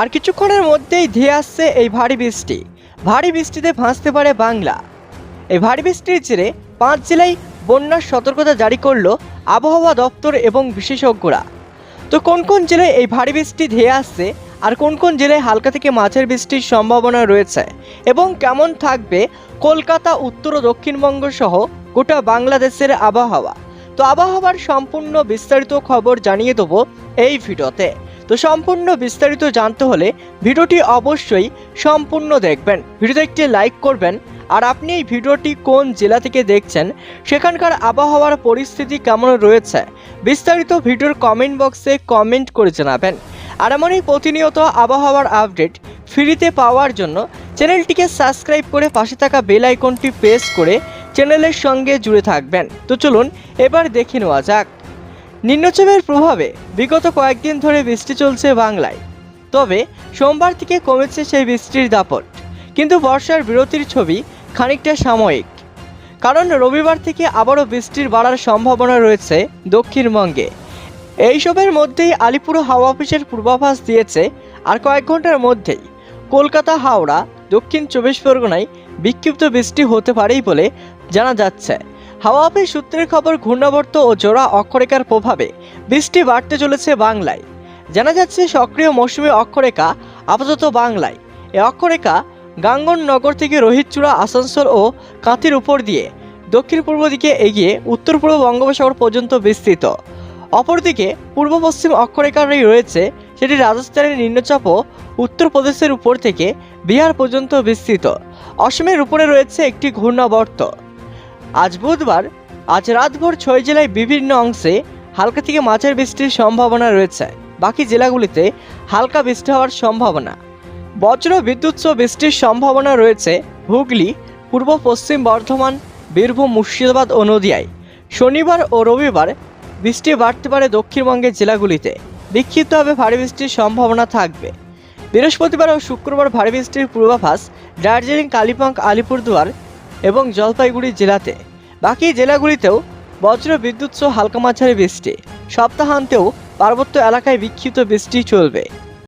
আর কিছুক্ষণের মধ্যেই ধেয়ে আসছে এই ভারী বৃষ্টি। ভারী বৃষ্টিতে ভাসতে পারে বাংলা। এই ভারী বৃষ্টির জেরে পাঁচ জেলায় বন্যার সতর্কতা জারি করল আবহাওয়া দপ্তর এবং বিশেষজ্ঞরা। তো কোন কোন জেলায় এই ভারী বৃষ্টি ধেয়ে আসছে আর কোন কোন জেলায় হালকা থেকে মাঝের বৃষ্টির সম্ভাবনা রয়েছে এবং কেমন থাকবে কলকাতা, উত্তর ও দক্ষিণবঙ্গ সহ গোটা বাংলাদেশের আবহাওয়া? তো আবহাওয়ার সম্পূর্ণ বিস্তারিত খবর জানিয়ে দেবো এই ভিডিওতে। তো সম্পূর্ণ বিস্তারিত জানতে হলে ভিডিওটি অবশ্যই সম্পূর্ণ দেখবেন। ভিডিওতে একটি লাইক করবেন আর আপনি এই ভিডিওটি কোন জেলা থেকে দেখছেন সেখানকার আবহাওয়ার পরিস্থিতি কেমন রয়েছে বিস্তারিত ভিডিওর কমেন্ট বক্সে কমেন্ট করে জানাবেন। আর এমনই প্রতিনিয়ত আবহাওয়ার আপডেট ফ্রিতে পাওয়ার জন্য চ্যানেলটিকে সাবস্ক্রাইব করে পাশে থাকা বেল আইকনটি প্রেস করে চ্যানেলের সঙ্গে জুড়ে থাকবেন। তো চলুন এবার দেখে নেওয়া যাক। নিম্নচাপের প্রভাবে বিগত কয়েকদিন ধরে বৃষ্টি চলছে বাংলায়। তবে সোমবার থেকে কমেছে সেই বৃষ্টির দাপট, কিন্তু বর্ষার বিরতির ছবি খানিকটা সাময়িক। কারণ রবিবার থেকে আবারও বৃষ্টির বাড়ার সম্ভাবনা রয়েছে দক্ষিণবঙ্গে। এইসবের মধ্যেই আলিপুর হাওয়া অফিসের পূর্বাভাস দিয়েছে আর কয়েক ঘণ্টার মধ্যেই কলকাতা, হাওড়া, দক্ষিণ চব্বিশ পরগনায় বিক্ষিপ্ত বৃষ্টি হতে পারেই বলে জানা যাচ্ছে। হাওয়া সূত্রের খবর ঘূর্ণাবর্ত ও জোড়া অক্ষরেখার প্রভাবে বৃষ্টি বাড়তে চলেছে বাংলায়। জানা যাচ্ছে সক্রিয় মৌসুমী অক্ষরেখা আপাতত বাংলায়। এ অক্ষরেখা গাঙ্গননগর থেকে রোহিতচূড়া, আসানসোল ও কাঁথির উপর দিয়ে দক্ষিণ পূর্ব দিকে এগিয়ে উত্তর পূর্ব বঙ্গোপসাগর পর্যন্ত বিস্তৃত। অপরদিকে পূর্ব পশ্চিম অক্ষরেখারই রয়েছে, সেটি রাজস্থানের নিম্নচাপ ও উত্তরপ্রদেশের উপর থেকে বিহার পর্যন্ত বিস্তৃত। অসমের উপরে রয়েছে একটি ঘূর্ণাবর্ত। আজ বুধবার, আজ রাতভর ছয় জেলায় বিভিন্ন অংশে হালকা থেকে মাঝের বৃষ্টির সম্ভাবনা রয়েছে। বাকি জেলাগুলিতে হালকা বৃষ্টি হওয়ার সম্ভাবনা। বজ্র বিদ্যুৎ সহ বৃষ্টির সম্ভাবনা রয়েছে হুগলি, পূর্ব পশ্চিম বর্ধমান, বীরভূম, মুর্শিদাবাদ ও নদিয়ায়। শনিবার ও রবিবার বৃষ্টি বাড়তে পারে দক্ষিণবঙ্গের জেলাগুলিতে। বিক্ষিপ্তভাবে ভারী বৃষ্টির সম্ভাবনা থাকবে। বৃহস্পতিবার ও শুক্রবার ভারী বৃষ্টির পূর্বাভাস, দার্জিলিং, কালিম্পং, আলিপুরদুয়ার এবং জলপাইগুড়ি জেলাতে। বাকি জেলাগুলিতেও বজ্র বিদ্যুৎ সহ হালকা মাঝারি বৃষ্টি। সপ্তাহান্তেও পার্বত্য এলাকায় বিক্ষিপ্ত বৃষ্টি চলবে।